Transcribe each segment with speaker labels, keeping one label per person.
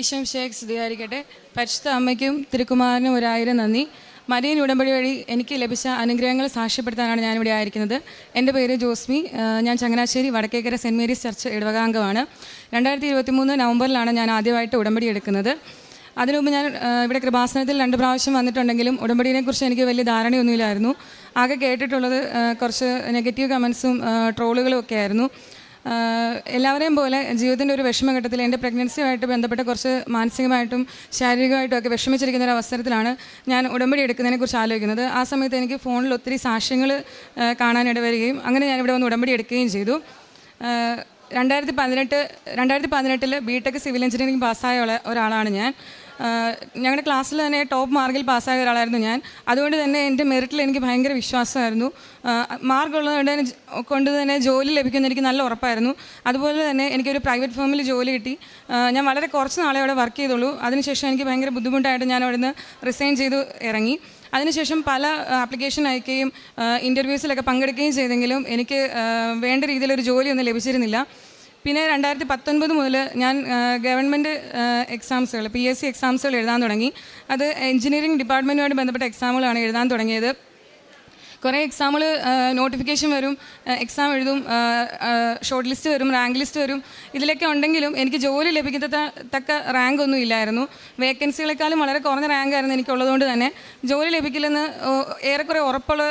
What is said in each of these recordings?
Speaker 1: ഈശോം ഷേഖ് സ്തുതിയായിരിക്കട്ടെ. പരിശുദ്ധ അമ്മയ്ക്കും തിരുക്കുമാരനും ഒരായിരം നന്ദി. മരിയൻ ഉടമ്പടി വഴി എനിക്ക് ലഭിച്ച അനുഗ്രഹങ്ങൾ സാക്ഷ്യപ്പെടുത്താനാണ് ഞാനിവിടെ ആയിരിക്കുന്നത്. എന്റെ പേര് ജോസ്മി. ഞാൻ Changanassery Vadakkekara saint Mary's church ഇടവകാംഗമാണ്. രണ്ടായിരത്തി ഇരുപത്തി മൂന്ന് നവംബറിലാണ് ഞാൻ ആദ്യമായിട്ട് ഉടമ്പടി എടുക്കുന്നത്. അതിനു മുമ്പ് ഞാൻ ഇവിടെ കൃപാസനത്തിൽ രണ്ട് പ്രാവശ്യം വന്നിട്ടുണ്ടെങ്കിലും ഉടമ്പടിയെക്കുറിച്ച് എനിക്ക് വലിയ ധാരണയൊന്നുമില്ലായിരുന്നു. ആകെ കേട്ടിട്ടുള്ളത് കുറച്ച് നെഗറ്റീവ് കമൻസും ട്രോളുകളും ഒക്കെ ആയിരുന്നു. എല്ലാവരെയും പോലെ ജീവിതത്തിന്റെ ഒരു വിഷമഘട്ടത്തിൽ എന്റെ പ്രഗ്നൻസിയുമായിട്ട് ബന്ധപ്പെട്ട് കുറച്ച് മാനസികമായിട്ടും ശാരീരികമായിട്ടും ഒക്കെ വിഷമിച്ചിരിക്കുന്ന ഒരു അവസരത്തിലാണ് ഞാൻ ഉടമ്പടി എടുക്കുന്നതിനെക്കുറിച്ച് ആലോചിക്കുന്നത്. ആ സമയത്ത് എനിക്ക് ഫോണിൽ ഒത്തിരി സാക്ഷ്യങ്ങൾ കാണാനിട വരികയും അങ്ങനെ ഞാനിവിടെ വന്ന് ഉടമ്പടി എടുക്കുകയും ചെയ്തു. രണ്ടായിരത്തി പതിനെട്ട് രണ്ടായിരത്തി പതിനെട്ടിൽ ബി ടെക് സിവിൽ എഞ്ചിനീയറിംഗ് പാസ്സായ ഒരാളാണ് ഞാൻ. ഞങ്ങളുടെ ക്ലാസ്സിൽ തന്നെ ടോപ്പ് മാർക്കിൽ പാസ്സായ ഒരാളായിരുന്നു ഞാൻ. അതുകൊണ്ട് തന്നെ എന്റെ മെറിറ്റിൽ എനിക്ക് ഭയങ്കര വിശ്വാസമായിരുന്നു. മാർക്കുള്ളതുകൊണ്ട് തന്നെ കൊണ്ട് തന്നെ ജോലി ലഭിക്കുമെന്ന് എനിക്ക് നല്ല ഉറപ്പായിരുന്നു. അതുപോലെ തന്നെ എനിക്കൊരു പ്രൈവറ്റ് ഫേമിൽ ജോലി കിട്ടി. ഞാൻ വളരെ കുറച്ച് നാളെ അവിടെ വർക്ക് ചെയ്തുള്ളൂ. അതിനുശേഷം എനിക്ക് ഭയങ്കര ബുദ്ധിമുട്ടായിട്ട് ഞാൻ അവിടെ നിന്ന് റിസൈൻ ചെയ്ത് ഇറങ്ങി. അതിനുശേഷം പല ആപ്ലിക്കേഷൻ അയക്കുകയും ഇന്റർവ്യൂസിലൊക്കെ പങ്കെടുക്കുകയും ചെയ്തെങ്കിലും എനിക്ക് വേണ്ട രീതിയിലൊരു ജോലിയൊന്നും ലഭിച്ചിരുന്നില്ല. പിന്നെ രണ്ടായിരത്തി പത്തൊൻപത് മുതൽ ഞാൻ ഗവൺമെന്റ് എക്സാംസുകൾ പി എസ് സി എക്സാംസുകൾ എഴുതാൻ തുടങ്ങി. അത് എഞ്ചിനീയറിംഗ് ഡിപ്പാർട്ട്മെന്റുമായിട്ട് ബന്ധപ്പെട്ട എക്സാമുകളാണ് എഴുതാൻ തുടങ്ങിയത്. കുറേ എക്സാമുകൾ നോട്ടിഫിക്കേഷൻ വരും എക്സാം എഴുതും ഷോർട്ട് ലിസ്റ്റ് വരും റാങ്ക് ലിസ്റ്റ് വരും. ഇതിലൊക്കെ ഉണ്ടെങ്കിലും എനിക്ക് ജോലി ലഭിക്കത്ത തക്ക റാങ്ക് ഒന്നും ഇല്ലായിരുന്നു. വേക്കൻസികളെക്കാളും വളരെ കുറഞ്ഞ റാങ്ക് ആയിരുന്നു എനിക്കുള്ളതുകൊണ്ട് തന്നെ ജോലി ലഭിക്കില്ലെന്ന് ഏറെക്കുറെ ഉറപ്പുള്ള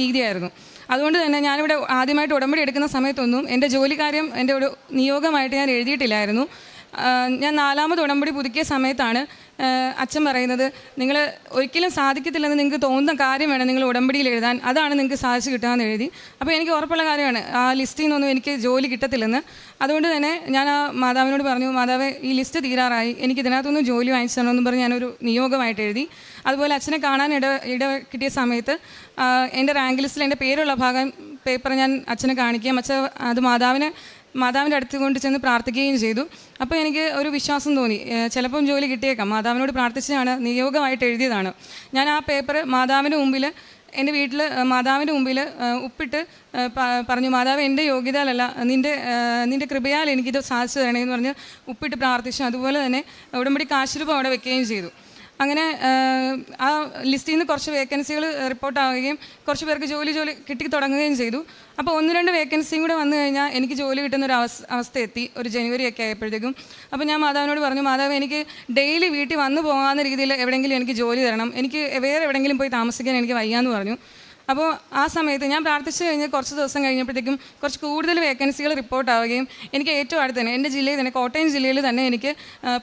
Speaker 1: രീതിയായിരുന്നു. അതുകൊണ്ട് തന്നെ ഞാനിവിടെ ആദ്യമായിട്ട് ഉടമ്പടി എടുക്കുന്ന സമയത്തൊന്നും എന്റെ ജോലിക്കാര്യം എന്റെ ഒരു നിയോഗമായിട്ട് ഞാൻ എഴുതിയിട്ടില്ലായിരുന്നു. ഞാൻ നാലാമത് ഉടമ്പടി പുതുക്കിയ സമയത്താണ് അച്ഛൻ പറയുന്നത് നിങ്ങൾ ഒരിക്കലും സാധിക്കത്തില്ലെന്ന് നിങ്ങൾക്ക് തോന്നുന്ന കാര്യം വേണം നിങ്ങൾ ഉടമ്പടിയിൽ എഴുതാൻ. അതാണ് നിങ്ങൾക്ക് സാധിച്ചു കിട്ടുകയെന്ന് എഴുതി. അപ്പോൾ എനിക്ക് ഉറപ്പുള്ള കാര്യമാണ് ആ ലിസ്റ്റിൽ നിന്നൊന്നും എനിക്ക് ജോലി കിട്ടത്തില്ലെന്ന്. അതുകൊണ്ട് തന്നെ ഞാൻ ആ മാതാവിനോട് പറഞ്ഞു മാതാവ് ഈ ലിസ്റ്റ് തീരാറായി. എനിക്ക് ഇതിനകത്തൊന്നും ജോലി വാങ്ങിച്ചു തരണമെന്ന് പറഞ്ഞ് ഞാനൊരു നിയോഗമായിട്ട് എഴുതി. അതുപോലെ അച്ഛനെ കാണാൻ ഇട ഇട കിട്ടിയ സമയത്ത് എന്റെ റാങ്ക് ലിസ്റ്റിൽ എന്റെ പേരുള്ള ഭാഗം പേപ്പർ ഞാൻ അച്ഛനെ കാണിക്കുകയും അച്ഛൻ അത് മാതാവിനെ മാതാവിന്റെ അടുത്ത് കൊണ്ട് ചെന്ന് പ്രാർത്ഥിക്കുകയും ചെയ്തു. അപ്പോൾ എനിക്ക് ഒരു വിശ്വാസം തോന്നി. ചിലപ്പം ജോലി കിട്ടിയേക്കാം. മാതാവിനോട് പ്രാർത്ഥിച്ചതാണ്. നിയോഗമായിട്ട് എഴുതിയതാണ്. ഞാൻ ആ പേപ്പർ മാതാവിന്റെ മുമ്പിൽ എന്റെ വീട്ടിൽ മാതാവിന്റെ മുമ്പിൽ ഉപ്പിട്ട് പറഞ്ഞു മാതാവ് എന്റെ യോഗ്യതയിലല്ല നിന്റെ നിന്റെ കൃപയാൽ എനിക്കിത് സാധിച്ചു തരണമെന്ന് പറഞ്ഞ് ഉപ്പിട്ട് പ്രാർത്ഥിച്ചു. അതുപോലെ തന്നെ ഉടമ്പടി കാശുരൂപം അവിടെ വെക്കുകയും ചെയ്തു. അങ്ങനെ ആ ലിസ്റ്റിൽ നിന്ന് കുറച്ച് വേക്കൻസികൾ റിപ്പോർട്ട് ആവുകയും കുറച്ച് പേർക്ക് ജോലി ജോലി കിട്ടി തുടങ്ങുകയും ചെയ്തു. അപ്പോൾ ഒന്ന് രണ്ട് വേക്കൻസിയും കൂടെ വന്നു കഴിഞ്ഞാൽ എനിക്ക് ജോലി കിട്ടുന്ന ഒരു അവസ്ഥ എത്തി ഒരു ജനുവരി ഒക്കെ ആയപ്പോഴത്തേക്കും. അപ്പോൾ ഞാൻ മാതാവിനോട് പറഞ്ഞു മാതാവ് എനിക്ക് ഡെയിലി വീട്ടിൽ വന്നു പോകാവുന്ന രീതിയിൽ എവിടെയെങ്കിലും എനിക്ക് ജോലി തരണം. എനിക്ക് വേറെ എവിടെയെങ്കിലും പോയി താമസിക്കാൻ എനിക്ക് വയ്യാന്ന് പറഞ്ഞു. അപ്പോൾ ആ സമയത്ത് ഞാൻ പ്രാർത്ഥിച്ചു കഴിഞ്ഞ് കുറച്ച് ദിവസം കഴിഞ്ഞപ്പോഴത്തേക്കും കുറച്ച് കൂടുതൽ വേക്കൻസികൾ റിപ്പോർട്ട് ആവുകയും എനിക്ക് ഏറ്റവും അടുത്ത് തന്നെ എന്റെ ജില്ലയിൽ തന്നെ കോട്ടയം ജില്ലയിൽ തന്നെ എനിക്ക്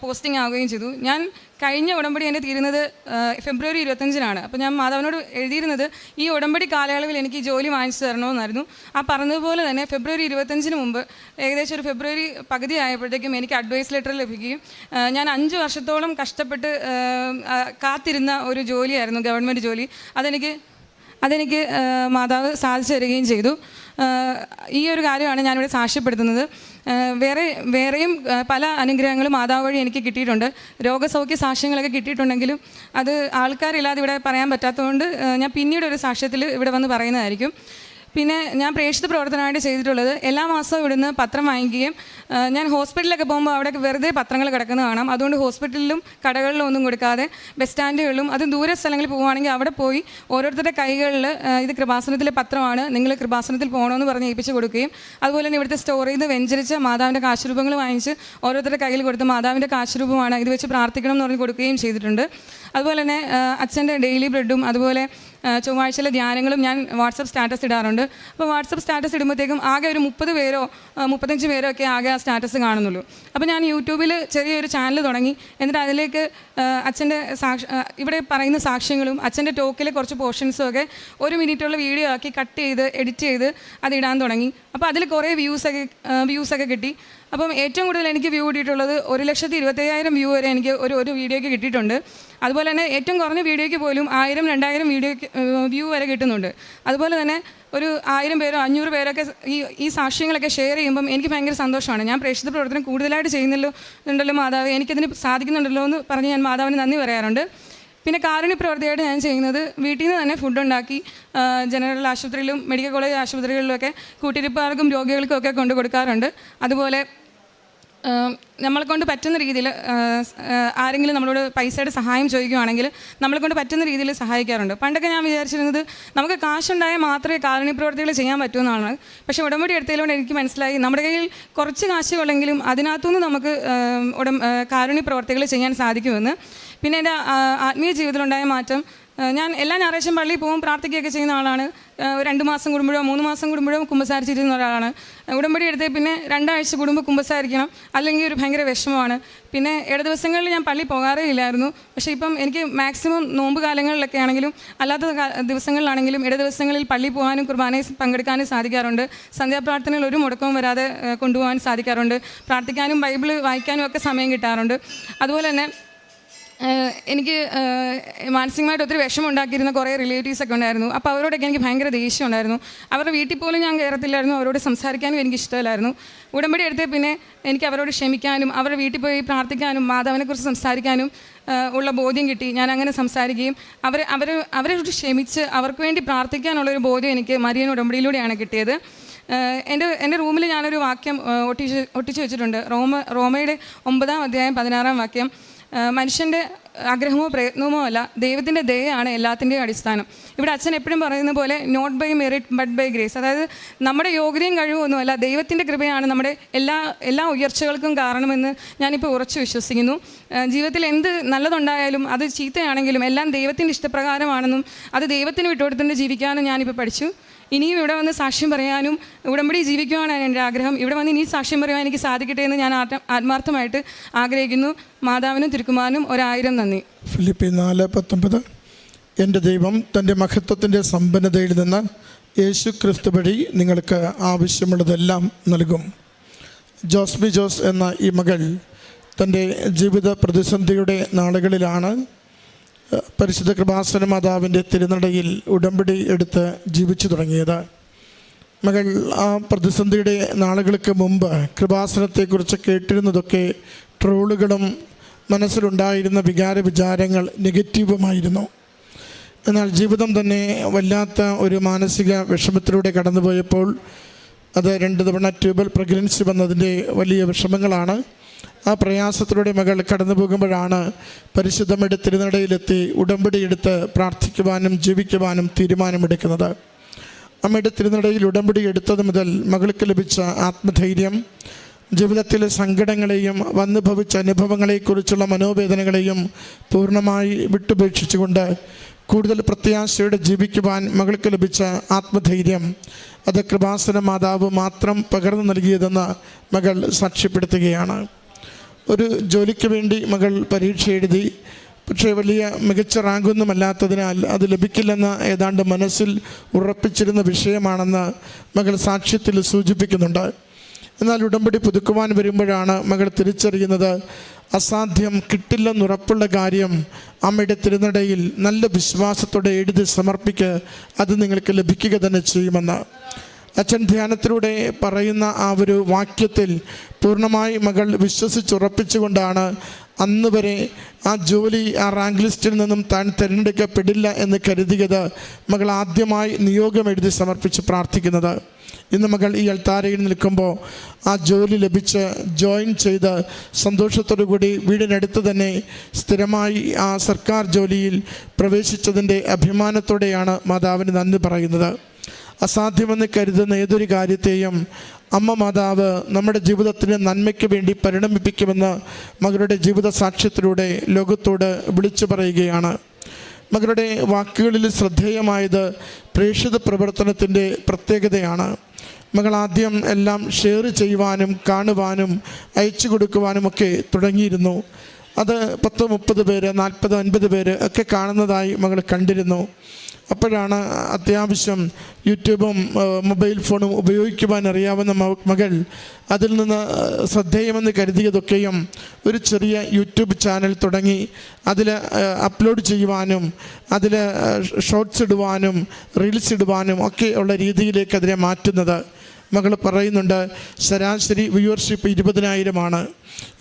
Speaker 1: പോസ്റ്റിംഗ് ആവുകയും ചെയ്തു. ഞാൻ കഴിഞ്ഞ ഉടമ്പടി എന്റെ തീരുന്നത് ഫെബ്രുവരി ഇരുപത്തഞ്ചിനാണ് അപ്പോൾ ഞാൻ മാധവനോട് എഴുതിയിരുന്നത് ഈ ഉടമ്പടി കാലയളവിൽ എനിക്ക് ജോലി വാങ്ങിച്ചു തരണമെന്നായിരുന്നു. ആ പറഞ്ഞതുപോലെ തന്നെ ഫെബ്രുവരി ഇരുപത്തഞ്ചിന് മുമ്പ് ഏകദേശം ഒരു ഫെബ്രുവരി പകുതി ആയപ്പോഴത്തേക്കും എനിക്ക് അഡ്വൈസ് ലെറ്റർ ലഭിക്കുകയും ഞാൻ അഞ്ച് വർഷത്തോളം കഷ്ടപ്പെട്ട് കാത്തിരുന്ന ഒരു ജോലിയായിരുന്നു ഗവൺമെന്റ് ജോലി. അതെനിക്ക് അതെനിക്ക് മാതാവ് സാധിച്ചു തരികയും ചെയ്തു. ഈ ഒരു കാര്യമാണ് ഞാനിവിടെ സാക്ഷ്യപ്പെടുത്തുന്നത്. വേറെ വേറെയും പല അനുഗ്രഹങ്ങളും മാതാവ് വഴി എനിക്ക് കിട്ടിയിട്ടുണ്ട്. രോഗസൗഖ്യ സാക്ഷ്യങ്ങളൊക്കെ കിട്ടിയിട്ടുണ്ടെങ്കിലും അത് ആൾക്കാരില്ലാതെ ഇവിടെ പറയാൻ പറ്റാത്തതുകൊണ്ട് ഞാൻ പിന്നീട് ഒരു സാക്ഷ്യത്തിൽ ഇവിടെ വന്ന് പറയുന്നതായിരിക്കും. പിന്നെ ഞാൻ പ്രേക്ഷിത പ്രവർത്തനമായിട്ട് ചെയ്തിട്ടുള്ളത് എല്ലാ മാസവും ഇവിടുന്ന് പത്രം വാങ്ങിക്കുകയും ഞാൻ ഹോസ്പിറ്റലിലൊക്കെ പോകുമ്പോൾ അവിടെ വെറുതെ പത്രങ്ങൾ കിടക്കുന്നത് കാണാം. അതുകൊണ്ട് ഹോസ്പിറ്റലിലും കടകളിലും ഒന്നും കൊടുക്കാതെ ബസ് സ്റ്റാൻഡുകളിലും അത് ദൂര സ്ഥലങ്ങളിൽ പോകുകയാണെങ്കിൽ അവിടെ പോയി ഓരോരുത്തരുടെ കൈകളിൽ ഇത് കൃപാസനത്തിലെ പത്രമാണ് നിങ്ങൾ കൃപാസനത്തിൽ പോകണമെന്ന് പറഞ്ഞ് ഏൽപ്പിച്ച് കൊടുക്കുകയും അതുപോലെ തന്നെ ഇവിടുത്തെ സ്റ്റോറിൽ നിന്ന് വെഞ്ചരിച്ച് മാതാവിന്റെ കാശുരൂപങ്ങൾ വാങ്ങിച്ച് ഓരോരുത്തരുടെ കയ്യിൽ കൊടുത്ത് മാതാവിന്റെ കാശുരൂപമാണ് ഇത് വെച്ച് പ്രാർത്ഥിക്കണം എന്ന് പറഞ്ഞ് കൊടുക്കുകയും ചെയ്തിട്ടുണ്ട്. അതുപോലെ തന്നെ അച്ഛന്റെ ഡെയിലി ബ്രെഡും അതുപോലെ ചൊവ്വാഴ്ചയിലെ ധ്യാനങ്ങളും ഞാൻ വാട്സപ്പ് സ്റ്റാറ്റസ് ഇടാറുണ്ട്. അപ്പോൾ വാട്സപ്പ് സ്റ്റാറ്റസ് ഇടുമ്പോഴത്തേക്കും ആകെ ഒരു മുപ്പത് പേരോ മുപ്പത്തഞ്ച് പേരോ ഒക്കെ ആകെ ആ സ്റ്റാറ്റസ് കാണുന്നുള്ളൂ. അപ്പോൾ ഞാൻ യൂട്യൂബിൽ ചെറിയൊരു ചാനൽ തുടങ്ങി. എന്നിട്ട് അതിലേക്ക് അച്ഛന്റെ സാക്ഷ ഇവിടെ പറയുന്ന സാക്ഷ്യങ്ങളും അച്ഛന്റെ ടോക്കിലെ കുറച്ച് പോർഷൻസും ഒക്കെ ഒരു മിനിറ്റുള്ള വീഡിയോ ആക്കി കട്ട് ചെയ്ത് എഡിറ്റ് ചെയ്ത് അത് ഇടാൻ തുടങ്ങി. അപ്പോൾ അതിൽ കുറേ വ്യൂസൊക്കെ വ്യൂസൊക്കെ കിട്ടി. അപ്പം ഏറ്റവും കൂടുതൽ എനിക്ക് വ്യൂ കിട്ടിയിട്ടുള്ളത് ഒരു ലക്ഷത്തി ഇരുപത്തയ്യായിരം വ്യൂ വരെ എനിക്ക് ഒരു ഒരു വീഡിയോയ്ക്ക് കിട്ടിയിട്ടുണ്ട്. അതുപോലെ തന്നെ ഏറ്റവും കുറഞ്ഞ വീഡിയോയ്ക്ക് പോലും ആയിരം രണ്ടായിരം വീഡിയോയ്ക്ക് വ്യൂ വരെ കിട്ടുന്നുണ്ട്. അതുപോലെ തന്നെ ഒരു ആയിരം പേരോ അഞ്ഞൂറ് പേരൊക്കെ ഈ ഈ സാക്ഷ്യങ്ങളൊക്കെ ഷെയർ ചെയ്യുമ്പം എനിക്ക് ഭയങ്കര സന്തോഷമാണ്. ഞാൻ പ്രേക്ഷിത പ്രവർത്തനം കൂടുതലായിട്ട് ചെയ്യുന്നല്ലോ ഉണ്ടല്ലോ മാതാവ് എനിക്കതിന് സാധിക്കുന്നുണ്ടല്ലോ എന്ന് പറഞ്ഞ് ഞാൻ മാതാവിന് നന്ദി പറയാറുണ്ട്. പിന്നെ കാരുണ്യ പ്രവർത്തിയായിട്ട് ഞാൻ ചെയ്യുന്നത് വീട്ടിൽ നിന്ന് തന്നെ ഫുഡ് ഉണ്ടാക്കി ജനറൽ ആശുപത്രിയിലും മെഡിക്കൽ കോളേജ് ആശുപത്രികളിലുമൊക്കെ കൂട്ടിരിപ്പുകാർക്കും രോഗികൾക്കും ഒക്കെ കൊണ്ടു കൊടുക്കാറുണ്ട്. അതുപോലെ നമ്മളെ കൊണ്ട് പറ്റുന്ന രീതിയിൽ ആരെങ്കിലും നമ്മളോട് പൈസയുടെ സഹായം ചോദിക്കുകയാണെങ്കിൽ നമ്മളെ കൊണ്ട് പറ്റുന്ന രീതിയിൽ സഹായിക്കാറുണ്ട്. പണ്ടൊക്കെ ഞാൻ വിചാരിച്ചിരുന്നത് നമുക്ക് കാശുണ്ടായാൽ മാത്രമേ കാരുണ്യ പ്രവർത്തികൾ ചെയ്യാൻ പറ്റൂ എന്നാണ്. പക്ഷേ ഉടമ്പടി എടുത്തതിലൂടെ എനിക്ക് മനസ്സിലായി നമ്മുടെ കയ്യിൽ കുറച്ച് കാശുകളെങ്കിലും അതിനകത്തുനിന്ന് നമുക്ക് ഉടം കാരുണ്യ പ്രവർത്തികൾ ചെയ്യാൻ സാധിക്കുമെന്ന്. പിന്നെ എന്റെ ആത്മീയ ജീവിതത്തിലുണ്ടായ മാറ്റം ഞാൻ എല്ലാ ഞായറാഴ്ചയും പള്ളിയിൽ പോകും പ്രാർത്ഥിക്കുകയൊക്കെ ചെയ്യുന്ന ആളാണ്. രണ്ട് മാസം കൂടുമ്പോഴോ മൂന്ന് മാസം കൂടുമ്പോഴോ കുമ്പസാരിച്ചിരുന്ന ഒരാളാണ്. ഉടമ്പടി എടുത്തേ പിന്നെ രണ്ടാഴ്ച കൂടുമ്പോൾ കുമ്പസാരിക്കണം. അല്ലെങ്കിൽ ഒരു ഭയങ്കര വിഷമമാണ്. പിന്നെ ഇട ദിവസങ്ങളിൽ ഞാൻ പള്ളി പോകാറേ ഇല്ലായിരുന്നു. പക്ഷേ ഇപ്പം എനിക്ക് മാക്സിമം നോമ്പ് കാലങ്ങളിലൊക്കെ ആണെങ്കിലും അല്ലാത്ത ദിവസങ്ങളിലാണെങ്കിലും ഇട ദിവസങ്ങളിൽ പള്ളി പോകാനും കുർബാനയിൽ പങ്കെടുക്കാനും സാധിക്കാറുണ്ട്. സന്ധ്യാപ്രാർത്ഥനയിൽ ഒരു മുടക്കവും വരാതെ കൊണ്ടുപോകാൻ സാധിക്കാറുണ്ട്. പ്രാർത്ഥിക്കാനും ബൈബിൾ വായിക്കാനും ഒക്കെ സമയം കിട്ടാറുണ്ട്. അതുപോലെ തന്നെ എനിക്ക് മാനസികമായിട്ട് ഒത്തിരി വിഷമം ഉണ്ടാക്കിയിരുന്ന കുറേ റിലേറ്റീവ്സൊക്കെ ഉണ്ടായിരുന്നു. അപ്പോൾ അവരോടൊക്കെ എനിക്ക് ഭയങ്കര ദേഷ്യം ഉണ്ടായിരുന്നു അവരുടെ വീട്ടിൽ പോലും ഞാൻ കയറത്തില്ലായിരുന്നു അവരോട് സംസാരിക്കാനും എനിക്ക് ഇഷ്ടമില്ലായിരുന്നു ഉടമ്പടി എടുത്തേ പിന്നെ എനിക്ക് അവരോട് ക്ഷമിക്കാനും അവരുടെ വീട്ടിൽ പോയി പ്രാർത്ഥിക്കാനും മാതാവിനെക്കുറിച്ച് സംസാരിക്കാനും ഉള്ള ബോധ്യം കിട്ടി. ഞാൻ അങ്ങനെ സംസാരിക്കുകയും അവർ അവർ അവരോട് ക്ഷമിച്ച് അവർക്ക് വേണ്ടി പ്രാർത്ഥിക്കാനുള്ളൊരു ബോധ്യം എനിക്ക് മരിയൻ ഉടമ്പടിയിലൂടെയാണ് കിട്ടിയത്. എന്റെ എന്റെ റൂമിൽ ഞാനൊരു വാക്യം ഒട്ടിച്ച് ഒട്ടിച്ച് വെച്ചിട്ടുണ്ട്. റോമ റോമയുടെ ഒമ്പതാം അധ്യായം പതിനാറാം വാക്യം. മനുഷ്യന്റെ ആഗ്രഹമോ പ്രയത്നമോ അല്ല ദൈവത്തിന്റെ ദയയാണ് എല്ലാത്തിന്റെയും അടിസ്ഥാനം. ഇവിടെ അച്ഛൻ എപ്പോഴും പറയുന്ന പോലെ not by merit but by grace അതായത് നമ്മുടെ യോഗ്യതയും കഴിവൊന്നുമല്ല ദൈവത്തിന്റെ കൃപയാണ് നമ്മുടെ എല്ലാ എല്ലാ ഉയർച്ചകൾക്കും കാരണമെന്ന് ഞാനിപ്പോൾ ഉറച്ചു വിശ്വസിക്കുന്നു. ജീവിതത്തിൽ എന്ത് നല്ലതുണ്ടായാലും അത് ചീത്തയാണെങ്കിലും എല്ലാം ദൈവത്തിന്റെ ഇഷ്ടപ്രകാരമാണെന്നും അത് ദൈവത്തിന് വിട്ടുകൊടുത്തുകൊണ്ട് ജീവിക്കാനും ഞാനിപ്പോൾ പഠിച്ചു. ഇനിയും ഇവിടെ വന്ന് സാക്ഷ്യം പറയാനും ഉടമ്പടി ജീവിക്കുവാനാണ് എന്റെ ആഗ്രഹം. ഇവിടെ വന്ന് ഇനി സാക്ഷ്യം പറയാൻ എനിക്ക് സാധിക്കട്ടെ എന്ന് ഞാൻ ആത്മാർത്ഥമായിട്ട് ആഗ്രഹിക്കുന്നു. മാതാവിനും തിരുക്കുമാനും ഒരായിരം നന്ദി.
Speaker 2: ഫിലിപ്പി നാല് പത്തൊമ്പത്. എന്റെ ദൈവം തന്റെ മഹത്വത്തിന്റെ സമ്പന്നതയിൽ നിന്ന് യേശു ക്രിസ്തു വഴി നിങ്ങൾക്ക് ആവശ്യമുള്ളതെല്ലാം നൽകും. ജോസ്മി ജോസ് എന്ന ഈ മകൾ തന്റെ ജീവിത പ്രതിസന്ധിയുടെ നാളുകളിലാണ് പരിശുദ്ധ കൃപാസന മാതാവിന്റെ തിരുനടയിൽ ഉടമ്പടി എടുത്ത് ജീവിച്ചു തുടങ്ങിയത്. മകൾ ആ പ്രതിസന്ധിയുടെ നാളുകൾക്ക് മുമ്പ് കൃപാസനത്തെക്കുറിച്ച് കേട്ടിരുന്നതൊക്കെ ട്രോളുകളും മനസ്സിലുണ്ടായിരുന്ന വികാര വിചാരങ്ങൾ നെഗറ്റീവുമായിരുന്നു. എന്നാൽ ജീവിതം തന്നെ വല്ലാത്ത ഒരു മാനസിക വിഷമത്തിലൂടെ കടന്നുപോയപ്പോൾ അത് രണ്ട് തവണ ട്യൂബൽ പ്രഗ്നൻസി വന്നതിന്റെ വലിയ വിഷമങ്ങളാണ്. ആ പ്രയാസത്തിലൂടെ മകൾ കടന്നു പോകുമ്പോഴാണ് പരിശുദ്ധമ്മയുടെ തിരുനടയിലെത്തി ഉടമ്പടി എടുത്ത് പ്രാർത്ഥിക്കുവാനും ജീവിക്കുവാനും തീരുമാനമെടുക്കുന്നത്. അമ്മയുടെ തിരുനടയിൽ ഉടമ്പടി എടുത്തത് മുതൽ മകൾക്ക് ലഭിച്ച ആത്മധൈര്യം ജീവിതത്തിലെ സങ്കടങ്ങളെയും വന്നുഭവിച്ച അനുഭവങ്ങളെക്കുറിച്ചുള്ള മനോവേദനകളെയും പൂർണമായി വിട്ടുപേക്ഷിച്ചുകൊണ്ട് കൂടുതൽ പ്രത്യാശയോടെ ജീവിക്കുവാൻ മകൾക്ക് ലഭിച്ച ആത്മധൈര്യം അത് കൃപാസന മാതാവ് മാത്രം പകർന്നു നൽകിയതെന്ന് മകൾ സാക്ഷ്യപ്പെടുത്തുകയാണ്. ഒരു ജോലിക്ക് വേണ്ടി മകൾ പരീക്ഷ എഴുതി പക്ഷേ വലിയ മികച്ച റാങ്കൊന്നുമല്ലാത്തതിനാൽ അത് ലഭിക്കില്ലെന്ന് ഏതാണ്ട് മനസ്സിൽ ഉറപ്പിച്ചിരുന്ന വിഷയമാണെന്ന് മകൾ സാക്ഷ്യത്തിൽ സൂചിപ്പിക്കുന്നുണ്ട്. എന്നാൽ ഉടമ്പടി പുതുക്കുവാൻ വരുമ്പോഴാണ് മകൾ തിരിച്ചറിയുന്നത് അസാധ്യം കിട്ടില്ലെന്നുറപ്പുള്ള കാര്യം അമ്മയുടെ തിരുനടയിൽ നല്ല വിശ്വാസത്തോടെ എഴുതി സമർപ്പിക്ക് അത് നിങ്ങൾക്ക് ലഭിക്കുക തന്നെ ചെയ്യുമെന്ന്. അച്ഛൻ ധ്യാനത്തിലൂടെ പറയുന്ന ആ ഒരു വാക്യത്തിൽ പൂർണമായി മകൾ വിശ്വസിച്ചുറപ്പിച്ചുകൊണ്ടാണ് അന്ന് വരെ ആ ജോലി ആ റാങ്ക് ലിസ്റ്റിൽ നിന്നും താൻ തിരഞ്ഞെടുക്കപ്പെടില്ല എന്ന് കരുതിയത് മകൾ ആദ്യമായി നിയോഗം എഴുതി സമർപ്പിച്ച് പ്രാർത്ഥിക്കുന്നത്. ഇന്ന് മകൾ ഈ അൾത്താരയിൽ നിൽക്കുമ്പോൾ ആ ജോലി ലഭിച്ച് ജോയിൻ ചെയ്ത് സന്തോഷത്തോടു കൂടി വീടിനടുത്ത് തന്നെ സ്ഥിരമായി ആ സർക്കാർ ജോലിയിൽ പ്രവേശിച്ചതിന്റെ അഭിമാനത്തോടെയാണ് മാതാവിന് നന്ദി പറയുന്നത്. അസാധ്യമെന്ന് കരുതുന്ന ഏതൊരു കാര്യത്തെയും അമ്മ മാതാവ് നമ്മുടെ ജീവിതത്തിന് നന്മയ്ക്ക് വേണ്ടി പരിണമിപ്പിക്കുമെന്ന് മകളുടെ ജീവിത സാക്ഷ്യത്തിലൂടെ ലോകത്തോട് വിളിച്ചു പറയുകയാണ്. മകളുടെ വാക്കുകളിൽ ശ്രദ്ധേയമായത് പ്രേക്ഷിത പ്രവർത്തനത്തിന്റെ പ്രത്യേകതയാണ്. മകൾ ആദ്യം എല്ലാം ഷെയർ ചെയ്യുവാനും കാണുവാനും അയച്ചു കൊടുക്കുവാനുമൊക്കെ തുടങ്ങിയിരുന്നു. അത് പത്ത് മുപ്പത് പേര് നാൽപ്പത് അൻപത് പേര് ഒക്കെ കാണുന്നതായി മകൾ കണ്ടിരുന്നു. അപ്പോഴാണ് അത്യാവശ്യം യൂട്യൂബും മൊബൈൽ ഫോണും ഉപയോഗിക്കുവാൻ അറിയാവുന്ന മകൾ അതിൽ നിന്ന് ശ്രദ്ധേയമെന്ന് കരുതിയതൊക്കെയും ഒരു ചെറിയ യൂട്യൂബ് ചാനൽ തുടങ്ങി അതിൽ അപ്ലോഡ് ചെയ്യുവാനും അതിൽ ഷോർട്സ് ഇടുവാനും റീൽസ് ഇടുവാനും ഒക്കെ ഉള്ള രീതിയിലേക്ക് അതിനെ മാറ്റുന്നത്. മകൾ പറയുന്നുണ്ട് ശരാശരി വ്യൂവർഷിപ്പ് ഇരുപതിനായിരമാണ്.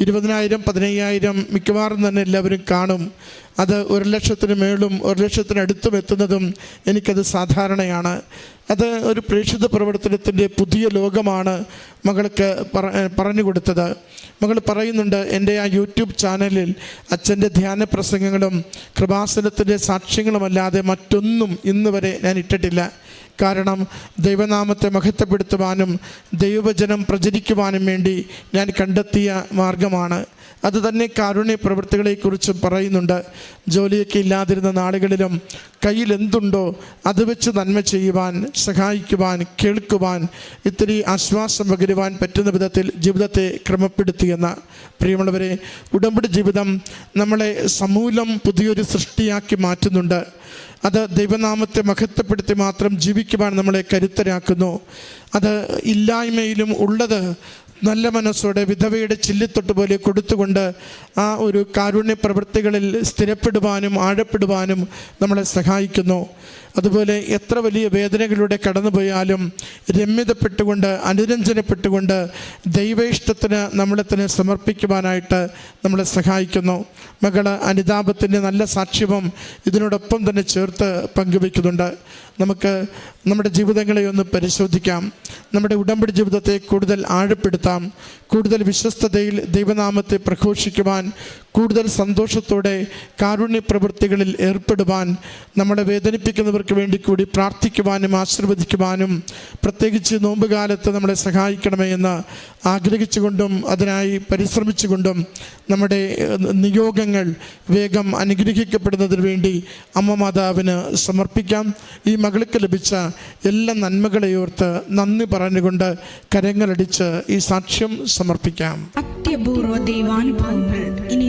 Speaker 2: ഇരുപതിനായിരം പതിനയ്യായിരം മിക്കവാറും തന്നെ എല്ലാവരും കാണും. അത് ഒരു ലക്ഷത്തിന് മേളും ഒരു ലക്ഷത്തിനടുത്തും എത്തുന്നതും എനിക്കത് സാധാരണയാണ്. അത് ഒരു പ്രേക്ഷിത പ്രവർത്തനത്തിന്റെ പുതിയ ലോകമാണ് മകൾക്ക് പറ പറഞ്ഞു കൊടുത്തത്. മകൾ പറയുന്നുണ്ട് എന്റെ ആ യൂട്യൂബ് ചാനലിൽ അച്ഛന്റെ ധ്യാന പ്രസംഗങ്ങളും കൃപാസനത്തിന്റെ സാക്ഷ്യങ്ങളുമല്ലാതെ മറ്റൊന്നും ഇന്നുവരെ ഞാൻ ഇട്ടിട്ടില്ല. കാരണം ദൈവനാമത്തെ മഹത്വപ്പെടുത്തുവാനും ദൈവവചനം പ്രചരിക്കുവാനും വേണ്ടി ഞാൻ കണ്ടെത്തിയ മാർഗമാണ്. അത് തന്നെ കാരുണ്യ പ്രവൃത്തികളെക്കുറിച്ച് പറയുന്നുണ്ട്. ജോലിയൊക്കെ ഇല്ലാതിരുന്ന നാളുകളിലും കയ്യിൽ എന്തുണ്ടോ അത് വെച്ച് നന്മ ചെയ്യുവാൻ സഹായിക്കുവാൻ കേൾക്കുവാൻ ഇത്തിരി ആശ്വാസം പകരുവാൻ പറ്റുന്ന വിധത്തിൽ ജീവിതത്തെ ക്രമപ്പെടുത്തിയെന്ന പ്രിയമുള്ളവരെ ഉടമ്പടി ജീവിതം നമ്മളെ സമൂലം പുതിയൊരു സൃഷ്ടിയാക്കി മാറ്റുന്നുണ്ട്. അത് ദൈവനാമത്തെ മഹത്വപ്പെടുത്തി മാത്രം ജീവിക്കുവാൻ നമ്മളെ കരുത്തരാക്കുന്നു. അത് ഇല്ലായ്മയിലും ഉള്ളത് നല്ല മനസ്സോടെ വിധവയുടെ ചില്ലിത്തൊട്ട് പോലെ കൊടുത്തുകൊണ്ട് ആ ഒരു കാരുണ്യ പ്രവൃത്തികളിൽ സ്ഥിരപ്പെടുവാനും ആഴപ്പെടുവാനും നമ്മളെ സഹായിക്കുന്നു. അതുപോലെ എത്ര വലിയ വേദനകളിലൂടെ കടന്നുപോയാലും രമ്യതപ്പെട്ടുകൊണ്ട് അനുരഞ്ജനപ്പെട്ടുകൊണ്ട് ദൈവേഷ്ടത്തിന് തന്നെ സമർപ്പിക്കുവാനായിട്ട് നമ്മളെ സഹായിക്കുന്നു. മകൾ അനിതാപത്തിന്റെ നല്ല സാക്ഷ്യവും ഇതിനോടൊപ്പം തന്നെ ചേർത്ത് പങ്കുവയ്ക്കുന്നുണ്ട്. നമുക്ക് നമ്മുടെ ജീവിതങ്ങളെ ഒന്ന് പരിശോധിക്കാം. നമ്മുടെ ഉടമ്പടി ജീവിതത്തെ കൂടുതൽ ആഴപ്പെടുത്താം. കൂടുതൽ വിശ്വസ്തതയിൽ ദൈവനാമത്തെ പ്രഘോഷിക്കുവാൻ കൂടുതൽ സന്തോഷത്തോടെ കാരുണ്യ പ്രവൃത്തികളിൽ ഏർപ്പെടുവാൻ നമ്മളെ വേദനിപ്പിക്കുന്നവർക്ക് വേണ്ടി കൂടി പ്രാർത്ഥിക്കുവാനും ആശീർവദിക്കുവാനും പ്രത്യേകിച്ച് നോമ്പുകാലത്ത് നമ്മളെ സഹായിക്കണമേ എന്ന് ആഗ്രഹിച്ചുകൊണ്ടും അതിനായി പരിശ്രമിച്ചുകൊണ്ടും നമ്മുടെ നിയോഗങ്ങൾ വേഗം അനുഗ്രഹിക്കപ്പെടുന്നതിന് വേണ്ടി അമ്മ മാതാവിന് സമർപ്പിക്കാം. ഈ മകൾക്ക് ലഭിച്ച എല്ലാ നന്മകളെയോർത്ത് നന്ദി പറഞ്ഞുകൊണ്ട് കരങ്ങളടിച്ച് ഈ സാക്ഷ്യം സമർപ്പിക്കാം.
Speaker 3: ഇനി